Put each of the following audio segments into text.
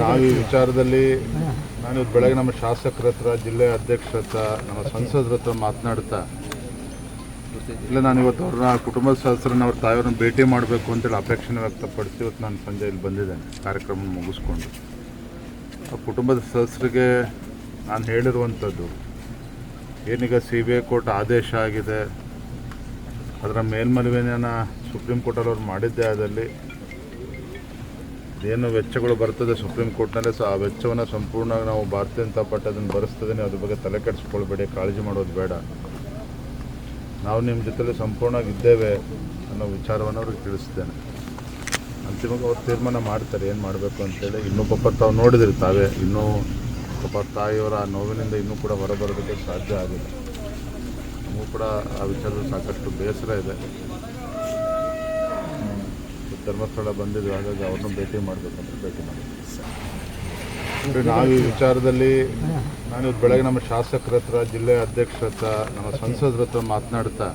ನಾವು ಈ ವಿಚಾರದಲ್ಲಿ ನಾನು ಬೆಳಗ್ಗೆ ನಮ್ಮ ಶಾಸಕರ ಹತ್ರ, ಜಿಲ್ಲೆ ಅಧ್ಯಕ್ಷರ ಹತ್ರ, ನಮ್ಮ ಸಂಸದರ ಹತ್ರ ಮಾತನಾಡ್ತಾ ಇಲ್ಲ, ನಾನು ಇವತ್ತು ಅವ್ರನ್ನ ಕುಟುಂಬದ ಸದಸ್ಯರನ್ನ, ಅವ್ರ ತಾಯಿಯವ್ರನ್ನ ಭೇಟಿ ಮಾಡಬೇಕು ಅಂತೇಳಿ ಅಪೇಕ್ಷೆನ ವ್ಯಕ್ತಪಡಿಸಿ ಇವತ್ತು ನಾನು ಸಂಜೆ ಇಲ್ಲಿ ಬಂದಿದ್ದೇನೆ ಕಾರ್ಯಕ್ರಮ ಮುಗಿಸ್ಕೊಂಡು. ಆ ಕುಟುಂಬದ ಸದಸ್ಯರಿಗೆ ನಾನು ಹೇಳಿರುವಂಥದ್ದು, ಏನೀಗ ಸಿ ಬಿ ಐ ಕೋರ್ಟ್ ಆದೇಶ ಆಗಿದೆ, ಅದರ ಮೇಲ್ಮನವಿನ ಸುಪ್ರೀಂ ಕೋರ್ಟಲ್ಲಿ ಅವ್ರು ಮಾಡಿದ್ದೇ ಆದಲ್ಲಿ ಏನು ವೆಚ್ಚಗಳು ಬರ್ತದೆ ಸುಪ್ರೀಂ ಕೋರ್ಟ್ನಲ್ಲಿ ಸಹ ಆ ವೆಚ್ಚವನ್ನು ಸಂಪೂರ್ಣ ನಾವು ಭಾರತೀಯ ಜನತಾ ಪಾರ್ಟಿ ಅದನ್ನು ಭರಿಸ್ತದೆ ಅದ್ರ ಬಗ್ಗೆ ತಲೆ ಕೆಡಿಸ್ಕೊಳ್ಬೇಡಿ, ಕಾಳಜಿ ಮಾಡೋದು ಬೇಡ. ನಾವು ನಿಮ್ಮ ಜೊತೆಲಿ ಸಂಪೂರ್ಣವಾಗಿ ಇದ್ದೇವೆ ಅನ್ನೋ ವಿಚಾರವನ್ನು ಅವ್ರಿಗೆ ತಿಳಿಸ್ತೇನೆ ಅಂತಿಮವಾಗಿ ಅವ್ರು ತೀರ್ಮಾನ ಮಾಡ್ತಾರೆ, ಏನು ಮಾಡಬೇಕು ಅಂತೇಳಿ. ಇನ್ನೂ ಪಾಪ ತಾವು ನೋಡಿದಿರಿ ತಾವೇ, ಇನ್ನೂ ಪಾಪ ತಾಯಿಯವರ ಆ ನೋವಿನಿಂದ ಇನ್ನೂ ಕೂಡ ಹೊರಬರೋದಕ್ಕೆ ಸಾಧ್ಯ ಆಗಿದೆ ನಮಗೂ ಕೂಡ ಆ ವಿಚಾರದಲ್ಲಿ ಸಾಕಷ್ಟು ಬೇಸರ ಇದೆ. ಧರ್ಮಸ್ಥಳ ಬಂದಿದ್ವಿ ಹಾಗಾಗಿ ಅವ್ರನ್ನ ಭೇಟಿ ಮಾಡಬೇಕಂತ ಭೇಟಿ ಮಾಡಿದ್ವಿ. ನಾವು ಈ ವಿಚಾರದಲ್ಲಿ, ನಾನು ಇವತ್ತು ಬೆಳಗ್ಗೆ ನಮ್ಮ ಶಾಸಕರ ಹತ್ರ, ಜಿಲ್ಲೆ ಅಧ್ಯಕ್ಷರ ಹತ್ರ, ನಮ್ಮ ಸಂಸದರ ಹತ್ರ ಮಾತನಾಡ್ತಾ,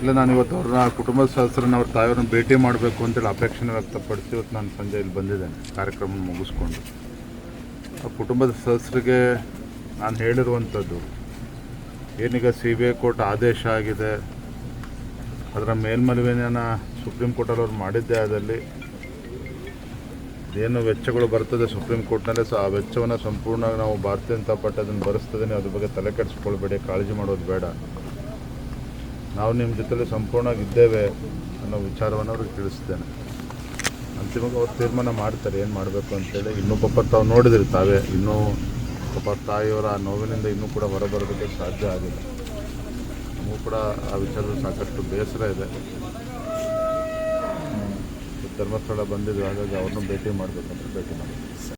ಇಲ್ಲ, ನಾನು ಇವತ್ತು ಅವ್ರನ್ನ, ಕುಟುಂಬದ ಸದಸ್ಯರನ್ನ, ಅವ್ರ ತಾಯಿಯವ್ರನ್ನ ಭೇಟಿ ಮಾಡಬೇಕು ಅಂತೇಳಿ ಅಪೇಕ್ಷೆನ ವ್ಯಕ್ತಪಡಿಸಿ ಇವತ್ತು ನಾನು ಸಂಜೆ ಇಲ್ಲಿ ಬಂದಿದ್ದೇನೆ, ಕಾರ್ಯಕ್ರಮ ಮುಗಿಸ್ಕೊಂಡು. ಆ ಕುಟುಂಬದ ಸದಸ್ಯರಿಗೆ ನಾನು ಹೇಳಿರುವಂಥದ್ದು, ಏನೀಗ ಸಿ ಬಿ ಐ ಕೋರ್ಟ್ ಆದೇಶ ಆಗಿದೆ, ಅದರ ಮೇಲ್ಮನವಿಯನ್ನು ಸುಪ್ರೀಂ ಕೋರ್ಟಲ್ಲಿ ಅವ್ರು ಮಾಡಿದ್ದೇ ಆದಲ್ಲಿ ಏನು ವೆಚ್ಚಗಳು ಬರ್ತದೆ ಸುಪ್ರೀಂ ಕೋರ್ಟ್ನಲ್ಲೇ ಸೊ ಆ ವೆಚ್ಚವನ್ನು ಸಂಪೂರ್ಣ ನಾವು ಭಾರತೀಯ ಜನತಾ ಪಾರ್ಟಿ ಅದನ್ನು ಭರಿಸ್ತದೆ ಅದ್ರ ಬಗ್ಗೆ ತಲೆ ಕೆಡಿಸ್ಕೊಳ್ಬೇಡಿ, ಕಾಳಜಿ ಮಾಡೋದು ಬೇಡ. ನಾವು ನಿಮ್ಮ ಜೊತೆಲಿ ಸಂಪೂರ್ಣವಾಗಿ ಇದ್ದೇವೆ ಅನ್ನೋ ವಿಚಾರವನ್ನು ಅವ್ರಿಗೆ ತಿಳಿಸ್ತೇನೆ. ಅಂತಿಮವಾಗಿ ಅವ್ರು ತೀರ್ಮಾನ ಮಾಡ್ತಾರೆ, ಏನು ಮಾಡಬೇಕು ಅಂತೇಳಿ ಇನ್ನೂ ಪಾಪ ತಾವು ನೋಡಿದ್ರಿ ತಾವೇ, ಇನ್ನೂ ಪಾಪ ತಾಯಿಯವರ ಆ ನೋವಿನಿಂದ ಇನ್ನೂ ಕೂಡ ಹೊರಬರೋದಕ್ಕೆ ಸಾಧ್ಯ ಆಗಿಲ್ಲ. ನಮಗೂ ಕೂಡ ಆ ವಿಚಾರದಲ್ಲಿ ಸಾಕಷ್ಟು ಬೇಸರ ಇದೆ. ಧರ್ಮಸ್ಥಳ ಬಂದಿದ್ದು ಹಾಗಾಗಿ ಅವ್ರನ್ನೂ ಭೇಟಿ ಮಾಡಬೇಕಂದ್ರೆ ಭೇಟಿ ಮಾಡಿದ್ವಿ.